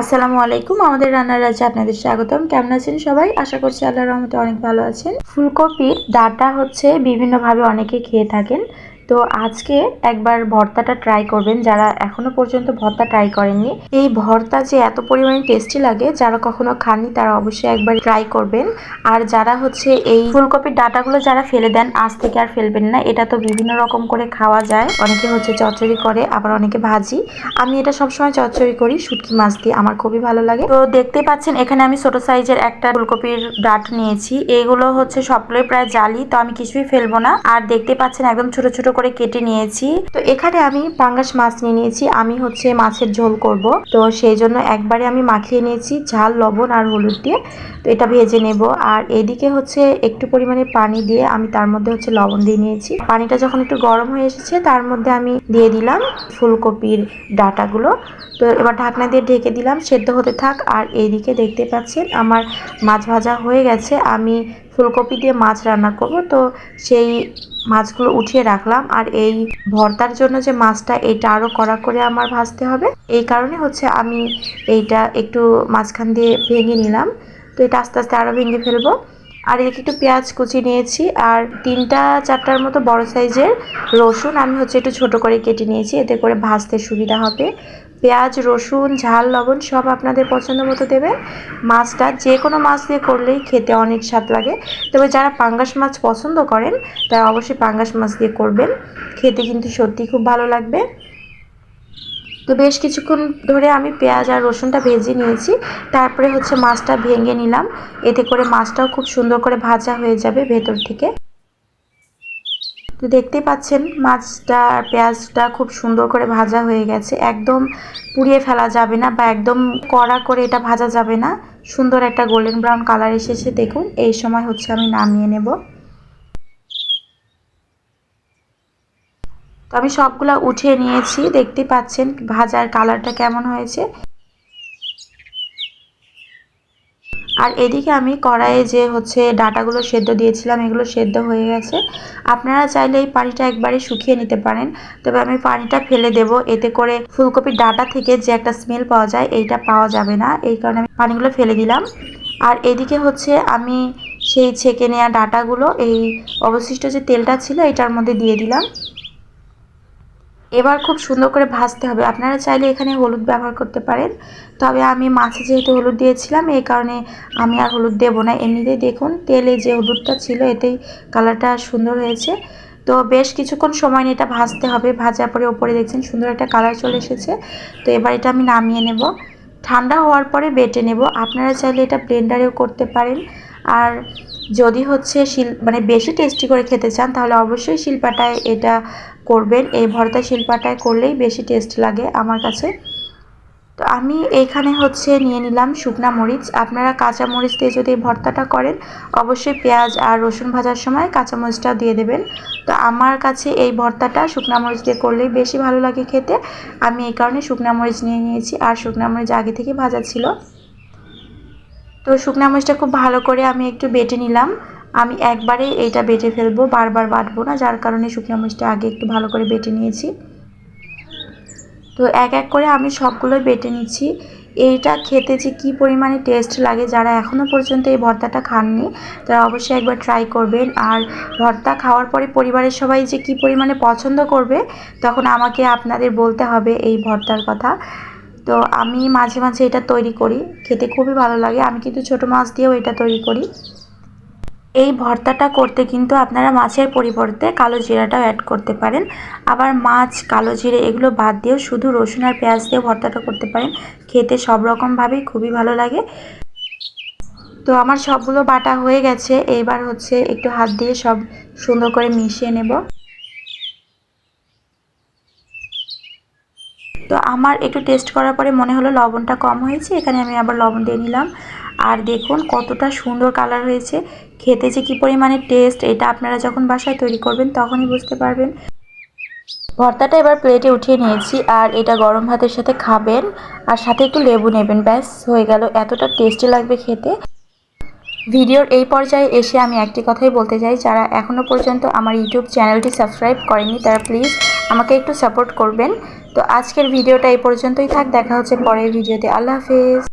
আসসালামু আলাইকুম, আমাদের রান্নার রাজ্যে আপনাদের স্বাগতম। কেমন আছেন সবাই? আশা করছি আল্লাহ রহমতে অনেক ভালো আছেন। ফুলকপির ডাটা হচ্ছে বিভিন্নভাবে অনেকে খেয়ে থাকেন। তো আজকে একবার ভর্তাটা ট্রাই করবেন। যারা এখনও পর্যন্ত ভর্তা ট্রাই করেননি, এই ভর্তা যে এত পরিমাণে টেস্টি লাগে, যারা কখনো খাননি, তারা অবশ্যই একবার ট্রাই করবেন। আর যারা হচ্ছে এই ফুলকপির ডাটাগুলো যারা ফেলে দেন, আজ থেকে আর ফেলবেন না। এটা তো বিভিন্ন রকম করে খাওয়া যায়। অনেকে হচ্ছে চচ্চড়ি করে, আবার অনেকে ভাজি। আমি এটা সবসময় চচ্চড়ি করি, শুটকি মাছ দিয়ে। আমার খুবই ভালো লাগে। তো দেখতে পাচ্ছেন, এখানে আমি ছোট সাইজের একটা ফুলকপির ডাট নিয়েছি। এগুলো হচ্ছে সবগুলোই প্রায় জালি, তো আমি কিছুই ফেলব না। আর দেখতে পাচ্ছেন, একদম ছোট ছোট করে কেটে নিয়েছি। তো এখানে আমি পাঙ্গাস মাছ নিয়ে নিয়েছি। আমি হচ্ছে মাছের ঝোল করব। তো সেই জন্য একবারে আমি মাখিয়ে নিয়েছি ঝাল, লবণ আর হলুদ দিয়ে। তো এটা ভেজে নেব। আর এদিকে হচ্ছে একটু পরিমাণে পানি দিয়ে আমি তার মধ্যে হচ্ছে লবণ দিয়ে নিয়েছি। পানিটা যখন একটু গরম হয়ে এসেছে, তার মধ্যে আমি দিয়ে দিলাম ফুলকপির ডাটাগুলো। তো এবার ঢাকনা দিয়ে ঢেকে দিলাম, সেদ্ধ হতে থাক। আর এইদিকে দেখতে পাচ্ছেন, আমার মাছ ভাজা হয়ে গেছে। আমি ফুলকপি দিয়ে মাছ রান্না করব। তো সেই মাছগুলো উঠিয়ে রাখলাম। আর এই ভর্তার জন্য যে মাছটা এটা আরও কড়া করে আমার ভাজতে হবে। এই কারণে হচ্ছে আমি এইটা একটু মাঝখান দিয়ে ভেঙে নিলাম। তো এটা আস্তে আস্তে আরও ভেঙে ফেলব। আর এদিকে একটু পেঁয়াজ কুচি নিয়েছি। আর তিনটা চারটার মতো বড় সাইজের রসুন আমি হচ্ছে একটু ছোট করে কেটে নিয়েছি। এতে করে ভাজতে সুবিধা হবে। পেঁয়াজ, রসুন, ঝাল, লবণ সব আপনাদের পছন্দ মতো দেবেন। মাছটা যে কোনো মাছ দিয়ে করলেই খেতে অনেক স্বাদ লাগে। তবে যারা পাঙ্গাস মাছ পছন্দ করেন, তারা অবশ্যই পাঙ্গাস মাছ দিয়ে করবেন। খেতে কিন্তু সত্যি খুব ভালো লাগবে। তো বেশ কিছুক্ষণ ধরে আমি পেঁয়াজ আর রসুনটা ভেজে নিয়েছি। তারপরে হচ্ছে মাছটা ভেঙে নিলাম। এতে করে মাছটাও খুব সুন্দর করে ভাজা হয়ে যাবে ভেতর থেকে। তো দেখতে পাচ্ছেন, মাছটা আর পেঁয়াজটা খুব সুন্দর করে ভাজা হয়ে গেছে। একদম পুড়িয়ে ফেলা যাবে না বা একদম কড়া করে এটা ভাজা যাবে না। সুন্দর একটা গোল্ডেন ব্রাউন কালার এসেছে। দেখুন, এই সময় হচ্ছে আমি নামিয়ে নেব। তো আমি সবগুলা উঠিয়ে নিয়েছি। দেখতে পাচ্ছেন ভাজার কালারটা কেমন হয়েছে। আর এদিকে আমি কড়াইয়ে যে হচ্ছে ডাটাগুলো সেদ্ধ দিয়েছিলাম, এগুলো সেদ্ধ হয়ে গেছে। আপনারা চাইলে এই পানিটা একবারে শুকিয়ে নিতে পারেন। তবে আমি পানিটা ফেলে দেব, এতে করে ফুলকপির ডাটা থেকে যে একটা স্মেল পাওয়া যায়, এইটা পাওয়া যাবে না। এই কারণে আমি পানিগুলো ফেলে দিলাম। আর এদিকে হচ্ছে আমি সেই ছেঁকে নেওয়া ডাটাগুলো, এই অবশিষ্ট যে তেলটা ছিল, এটার মধ্যে দিয়ে দিলাম। এবার খুব সুন্দর করে ভাজতে হবে। আপনারা চাইলে এখানে হলুদ ব্যবহার করতে পারেন। তবে আমি মাছে যেহেতু হলুদ দিয়েছিলাম, এই কারণে আমি আর হলুদ দেব না। এমনিতেই দেখুন, তেলে যে হলুদটা ছিল, এতেই কালারটা সুন্দর হয়েছে। তো বেশ কিছুক্ষণ সময় নিয়ে এটা ভাজতে হবে। ভাজার পরে ওপরে দেখছেন সুন্দর একটা কালার চলে এসেছে। তো এবার এটা আমি নামিয়ে নেব। ঠান্ডা হওয়ার পরে বেটে নেব। আপনারা চাইলে এটা ব্লেন্ডারেও করতে পারেন। আর যদি হচ্ছে শিল মানে বেশি টেস্টি করে খেতে চান, তাহলে অবশ্যই শিল্পাটায় এটা করবেন। এই ভর্তা শিল্পাটায় করলেই বেশি টেস্ট লাগে আমার কাছে। তো আমি এইখানে হচ্ছে নিয়ে নিলাম শুকনা মরিচ। আপনারা কাঁচা মরিচ দিয়ে যদি ভর্তাটা করেন, অবশ্যই পেঁয়াজ আর রসুন ভাজার সময় কাঁচা মরিচটাও দিয়ে দেবেন। তো আমার কাছে এই ভর্তাটা শুকনা মরিচ দিয়ে করলেই বেশি ভালো লাগে খেতে। আমি এই কারণে শুকনা মরিচ নিয়ে নিয়েছি। আর শুকনা মরিচ আগে থেকে ভাজা ছিল। তো শুকনা মরিচটা খুব ভালো করে আমি একটু বেটে নিলাম। আমি একবারে এইটা বেটে ফেলব, বারবার বাটবো না, যার কারণে শুকনো মরিচটা আগে একটু ভালো করে বেটে নিয়েছি। তো এক এক করে আমি সবগুলোই বেটে নিচ্ছি। এইটা খেতে যে কী পরিমাণে টেস্ট লাগে যারা এখনও পর্যন্ত এই ভর্তাটা খাননি, তারা অবশ্যই একবার ট্রাই করবেন। আর ভর্তা খাওয়ার পরে পরিবারের সবাই যে কী পরিমাণে পছন্দ করবে, তখন আমাকে আপনাদের বলতে হবে এই ভর্তার কথা। তো আমি মাঝে মাঝে এটা তৈরি করি। খেতে খুবই ভালো লাগে। আমি কিন্তু ছোটো মাছ দিয়েও এটা তৈরি করি। এই ভর্তাটা করতে কিন্তু আপনারা মাছের পরিবর্তে কালো জিরাটাও অ্যাড করতে পারেন। আবার মাছ, কালো জিরে এগুলো বাদ দিয়েও শুধু রসুন আর পেঁয়াজ দিয়ে ভর্তাটা করতে পারেন। খেতে সব রকমভাবেই খুবই ভালো লাগে। তো আমার সবগুলো বাটা হয়ে গেছে। এইবার হচ্ছে একটু হাত দিয়ে সব সুন্দর করে মিশিয়ে নেব। তো আমার একটু টেস্ট করার পরে মনে হলো লবণটা কম হয়েছে, এখানে আমি আবার লবণ দিয়ে নিলাম। আর দেখুন কতটা সুন্দর কালার হয়েছে, খেতে যে কী পরিমাণে টেস্ট এটা আপনারা যখন বাসায় তৈরি করবেন তখনই বুঝতে পারবেন। ভর্তাটা এবার প্লেটে উঠিয়ে নিয়েছি, আর এটা গরম ভাতের সাথে খাবেন, আর সাথে একটু লেবু নেবেন, ব্যাস, হয়ে গেল। এতটা টেস্টি লাগবে খেতে। ভিডিওর এই পর্যায়ে এসে আমি একটি কথাই বলতে চাই, যারা এখনও পর্যন্ত আমার ইউটিউব চ্যানেলটি সাবস্ক্রাইব করেনি তারা প্লিজ আমাকে একটু সাপোর্ট করবেন। তো আজকের ভিডিওটা এই পর্যন্তই থাক দেখা হচ্ছে পরের ভিডিওতে। আল্লাহ হাফেজ।